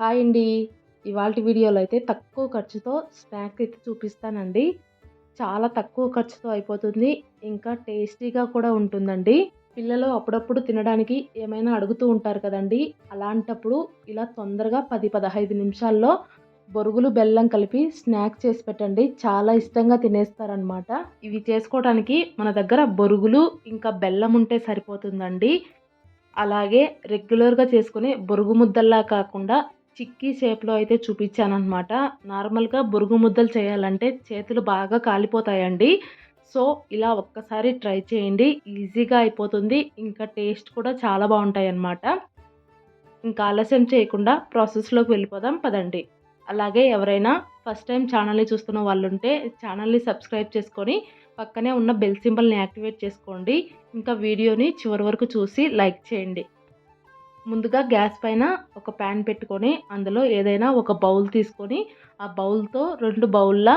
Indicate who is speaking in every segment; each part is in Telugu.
Speaker 1: హాయ్ అండి. ఇవాళ వీడియోలో అయితే తక్కువ ఖర్చుతో స్నాక్ అయితే చూపిస్తానండి. చాలా తక్కువ ఖర్చుతో అయిపోతుంది. ఇంకా టేస్టీగా కూడా ఉంటుందండి. పిల్లలు అప్పుడప్పుడు తినడానికి ఏమైనా అడుగుతూ ఉంటారు కదండి. అలాంటప్పుడు ఇలా తొందరగా పది పదహైదు నిమిషాల్లో బొరుగులు బెల్లం కలిపి స్నాక్ చేసి పెట్టండి. చాలా ఇష్టంగా తినేస్తారనమాట ఇవి చేసుకోవడానికి మన దగ్గర బొరుగులు ఇంకా బెల్లం ఉంటే సరిపోతుందండి. అలాగే రెగ్యులర్గా చేసుకునే బొరుగు ముద్దల్లా కాకుండా చిక్కీ షేప్లో అయితే చూపించానమాట నార్మల్గా బొరుగు ముద్దలు చేయాలంటే చేతులు బాగా కాలిపోతాయండి. సో ఇలా ఒక్కసారి ట్రై చేయండి. ఈజీగా అయిపోతుంది. ఇంకా టేస్ట్ కూడా చాలా బాగుంటాయి అన్నమాట ఇంకా ఆలస్యం చేయకుండా ప్రాసెస్లోకి వెళ్ళిపోదాం. పదండి. అలాగే ఎవరైనా ఫస్ట్ టైం ఛానల్ని చూస్తున్న వాళ్ళు ఉంటే ఛానల్ని సబ్స్క్రైబ్ చేసుకొని పక్కనే ఉన్న బెల్ సింబల్ని యాక్టివేట్ చేసుకోండి. ఇంకా వీడియోని చివరి వరకు చూసి లైక్ చేయండి. ముందుగా గ్యాస్ పైన ఒక ప్యాన్ పెట్టుకొని అందులో ఏదైనా ఒక బౌల్ తీసుకొని ఆ బౌల్తో రెండు బౌల్లా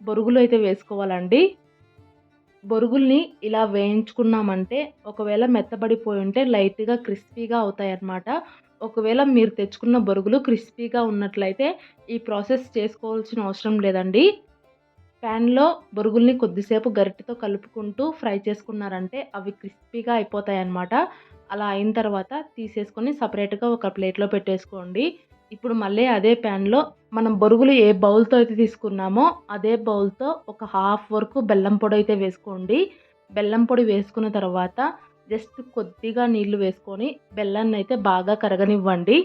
Speaker 1: బొరుగులు అయితే వేసుకోవాలండి. బొరుగుల్ని ఇలా వేయించుకున్నామంటే ఒకవేళ మెత్తబడిపోయి ఉంటే లైట్గా క్రిస్పీగా అవుతాయి అన్నమాట ఒకవేళ మీరు తెచ్చుకున్న బొరుగులు క్రిస్పీగా ఉన్నట్లయితే ఈ ప్రాసెస్ చేసుకోవాల్సిన అవసరం లేదండి. ప్యాన్లో బొరుగుల్ని కొద్దిసేపు గరిటెతో కలుపుకుంటూ ఫ్రై చేసుకున్నారంటే అవి క్రిస్పీగా అయిపోతాయి అన్నమాట అలా అయిన తర్వాత తీసేసుకొని సపరేట్గా ఒక ప్లేట్లో పెట్టేసుకోండి. ఇప్పుడు మళ్ళీ అదే ప్యాన్లో మనం బొరుగులు ఏ బౌల్తో అయితే తీసుకున్నామో అదే బౌల్తో ఒక హాఫ్ వరకు బెల్లం పొడి అయితే వేసుకోండి. బెల్లం పొడి వేసుకున్న తర్వాత జస్ట్ కొద్దిగా నీళ్ళు వేసుకొని బెల్లాన్ని అయితే బాగా కరగనివ్వండి.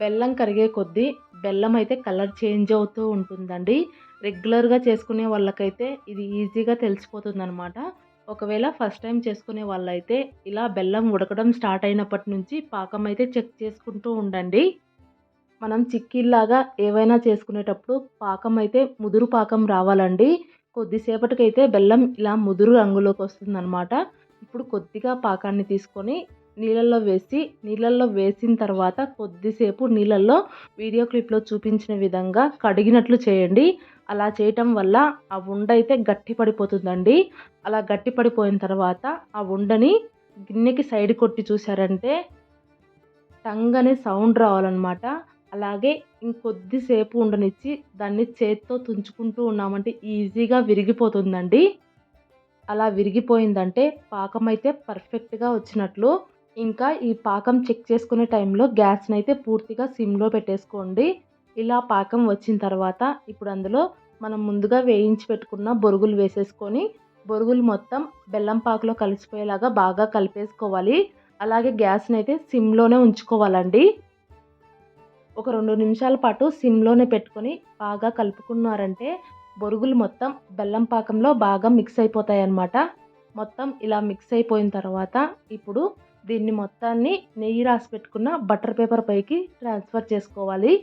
Speaker 1: బెల్లం కరిగే కొద్దీ బెల్లం అయితే కలర్ చేంజ్ అవుతూ ఉంటుందండి. రెగ్యులర్గా చేసుకునే వాళ్ళకైతే ఇది ఈజీగా తెలిసిపోతుందనమాట ఒకవేళ ఫస్ట్ టైం చేసుకునే వాళ్ళైతే ఇలా బెల్లం ఉడకడం స్టార్ట్ అయినప్పటి నుంచి పాకం అయితే చెక్ చేసుకుంటూ ఉండండి. మనం చిక్కీల్లాగా ఏవైనా చేసుకునేటప్పుడు పాకం అయితే ముదురు పాకం రావాలండి. కొద్దిసేపటికైతే బెల్లం ఇలా ముదురు రంగులోకి వస్తుందన్నమాట. ఇప్పుడు కొద్దిగా పాకాన్ని తీసుకొని నీళ్ళల్లో వేసి నీళ్ళల్లో వేసిన తర్వాత కొద్దిసేపు నీళ్ళల్లో వీడియో క్లిప్లో చూపించిన విధంగా కడిగినట్లు చేయండి. అలా చేయటం వల్ల ఆ ఉండ అయితే గట్టి పడిపోతుందండి అలా గట్టి పడిపోయిన తర్వాత ఆ ఉండని గిన్నెకి సైడ్ కొట్టి చూశారంటే టంగ్ అనే సౌండ్ రావాలన్నమాట. అలాగే ఇంకొద్దిసేపు ఉండనిచ్చి దాన్ని చేత్తో తుంచుకుంటూ ఉన్నామంటే ఈజీగా విరిగిపోతుందండి. అలా విరిగిపోయిందంటే పాకం అయితే పర్ఫెక్ట్గా వచ్చినట్లు ఇంకా ఈ పాకం చెక్ చేసుకునే టైంలో గ్యాస్ని అయితే పూర్తిగా సిమ్లో పెట్టేసుకోండి. ఇలా పాకం వచ్చిన తర్వాత ఇప్పుడు అందులో మనం ముందుగా వేయించి పెట్టుకున్న బొరుగులు వేసేసుకొని బొరుగులు మొత్తం బెల్లం పాకులో కలిసిపోయేలాగా బాగా కలిపేసుకోవాలి. అలాగే గ్యాస్ని అయితే సిమ్లోనే ఉంచుకోవాలండి. ఒక రెండు నిమిషాల పాటు సిమ్లోనే పెట్టుకొని బాగా కలుపుకున్నారంటే బొరుగులు మొత్తం బెల్లం పాకంలో బాగా మిక్స్ అయిపోతాయి అన్నమాట మొత్తం ఇలా మిక్స్ అయిపోయిన తర్వాత ఇప్పుడు దీన్ని మొత్తాన్ని నెయ్యి రాసి పెట్టుకున్న బటర్ పేపర్ పైకి ట్రాన్స్ఫర్ చేసుకోవాలి.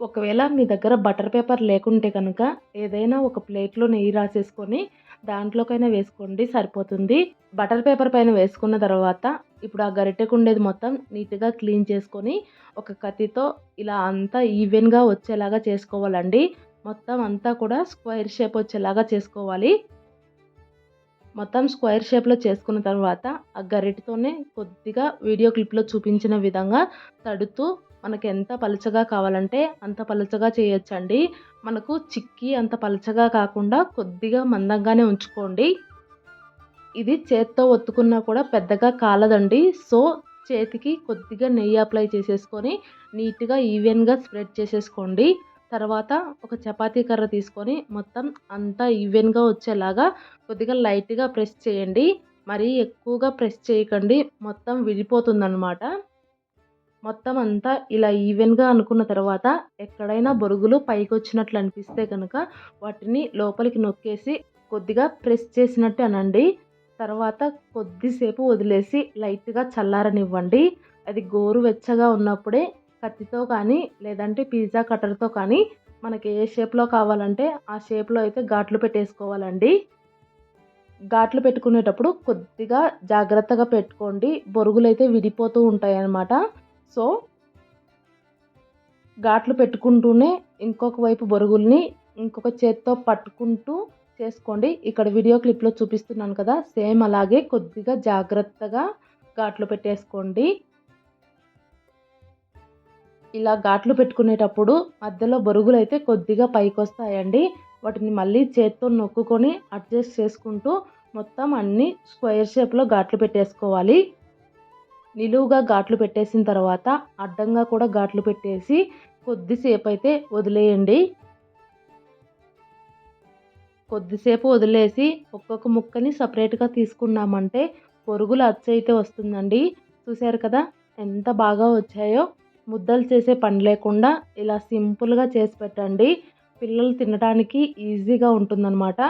Speaker 1: ఒకవేళ మీ దగ్గర బటర్ పేపర్ లేకుంటే కనుక ఏదైనా ఒక ప్లేట్లో నెయ్యి రాసేసుకొని దాంట్లోకైనా వేసుకోండి సరిపోతుంది. బటర్ పేపర్ పైన వేసుకున్న తర్వాత ఇప్పుడు ఆ గరిటెకు ఉండేది మొత్తం నీట్గా క్లీన్ చేసుకొని ఒక కత్తితో ఇలా అంతా ఈవెన్గా వచ్చేలాగా చేసుకోవాలండి. మొత్తం అంతా కూడా స్క్వేర్ షేప్ వచ్చేలాగా చేసుకోవాలి. మొత్తం స్క్వేర్ షేప్లో చేసుకున్న తర్వాత ఆ గరిటతోనే కొద్దిగా వీడియో క్లిప్లో చూపించిన విధంగా తడుతూ మనకు ఎంత పలుచగా కావాలంటే అంత పలుచగా చేయొచ్చండి. మనకు చిక్కి అంత పలుచగా కాకుండా కొద్దిగా మందంగానే ఉంచుకోండి. ఇది చేత్తో ఒత్తుకున్నా కూడా పెద్దగా కాలదండి. సో చేతికి కొద్దిగా నెయ్యి అప్లై చేసేసుకొని నీట్గా ఈవెన్గా స్ప్రెడ్ చేసేసుకోండి. తర్వాత ఒక చపాతీ కర్ర తీసుకొని మొత్తం అంతా ఈవెన్గా వచ్చేలాగా కొద్దిగా లైట్గా ప్రెస్ చేయండి. మరీ ఎక్కువగా ప్రెస్ చేయకండి. మొత్తం విడిపోతుందన్నమాట. మొత్తం అంతా ఇలా ఈవెన్గా అనుకున్న తర్వాత ఎక్కడైనా బొరుగులు పైకి వచ్చినట్లు అనిపిస్తే కనుక వాటిని లోపలికి నొక్కేసి కొద్దిగా ప్రెస్ చేసినట్టు అనండి. తర్వాత కొద్దిసేపు వదిలేసి లైట్గా చల్లారనివ్వండి. అది గోరువెచ్చగా ఉన్నప్పుడే కత్తితో కానీ లేదంటే పిజ్జా కట్టర్తో కానీ మనకి ఏ షేప్లో కావాలంటే ఆ షేప్లో అయితే ఘాట్లు పెట్టేసుకోవాలండి. ఘాట్లు పెట్టుకునేటప్పుడు కొద్దిగా జాగ్రత్తగా పెట్టుకోండి. బొరుగులు అయితే విడిపోతూ ఉంటాయి అన్నమాట సో ఘాట్లు పెట్టుకుంటూనే ఇంకొక వైపు బొరుగుల్ని ఇంకొక చేత్తో పట్టుకుంటూ చేసుకోండి. ఇక్కడ వీడియో క్లిప్లో చూపిస్తున్నాను కదా సేమ్ అలాగే కొద్దిగా జాగ్రత్తగా ఘాట్లు పెట్టేసుకోండి. ఇలా ఘాట్లు పెట్టుకునేటప్పుడు మధ్యలో బొరుగులు అయితే కొద్దిగా పైకి వస్తాయండి వాటిని మళ్ళీ చేత్తో నొక్కుకొని అడ్జస్ట్ చేసుకుంటూ మొత్తం అన్ని స్క్వేర్ షేప్లో ఘాట్లు పెట్టేసుకోవాలి. నిలువుగా ఘాట్లు పెట్టేసిన తర్వాత అడ్డంగా కూడా ఘాట్లు పెట్టేసి కొద్దిసేపు అయితే వదిలేయండి. కొద్దిసేపు వదిలేసి ఒక్కొక్క ముక్కని సపరేట్గా తీసుకున్నామంటే పొరుగులు అచ్చయితే వస్తుందండి. చూశారు కదా ఎంత బాగా వచ్చాయో. ముద్దలు చేసే పని లేకుండా ఇలా సింపుల్గా చేసి పెట్టండి. పిల్లలు తినడానికి ఈజీగా ఉంటుందన్నమాట.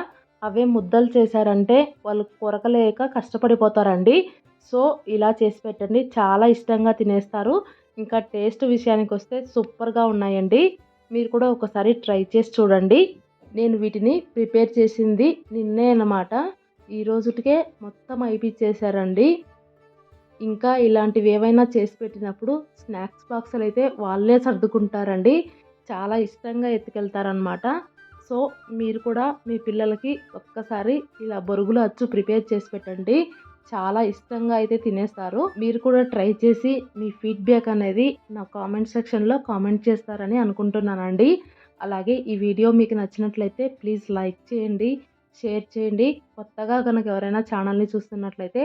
Speaker 1: అవే ముద్దలు చేశారంటే వాళ్ళు కొరకలేక కష్టపడిపోతారండి. సో ఇలా చేసి పెట్టండి. చాలా ఇష్టంగా తినేస్తారు. ఇంకా టేస్ట్ విషయానికి వస్తే సూపర్గా ఉన్నాయండి. మీరు కూడా ఒకసారి ట్రై చేసి చూడండి. నేను వీటిని ప్రిపేర్ చేసింది నిన్నే అన్నమాట. ఈ రోజుటికే మొత్తం అయిపించేశారండి. ఇంకా ఇలాంటివి ఏవైనా చేసి పెట్టినప్పుడు స్నాక్స్ బాక్సులు అయితే వాళ్ళే సర్దుకుంటారండి. చాలా ఇష్టంగా ఎత్తుకెళ్తారనమాట సో మీరు కూడా మీ పిల్లలకి ఒక్కసారి ఇలా బొరుగులు అచ్చు ప్రిపేర్ చేసి పెట్టండి. చాలా ఇష్టంగా అయితే తినేస్తారు. మీరు కూడా ట్రై చేసి మీ ఫీడ్బ్యాక్ అనేది నా కామెంట్ సెక్షన్లో కామెంట్ చేస్తారని అనుకుంటున్నానండి. అలాగే ఈ వీడియో మీకు నచ్చినట్లయితే ప్లీజ్ లైక్ చేయండి షేర్ చేయండి. కొత్తగా కనుక ఎవరైనా ఛానల్ని చూస్తున్నట్లయితే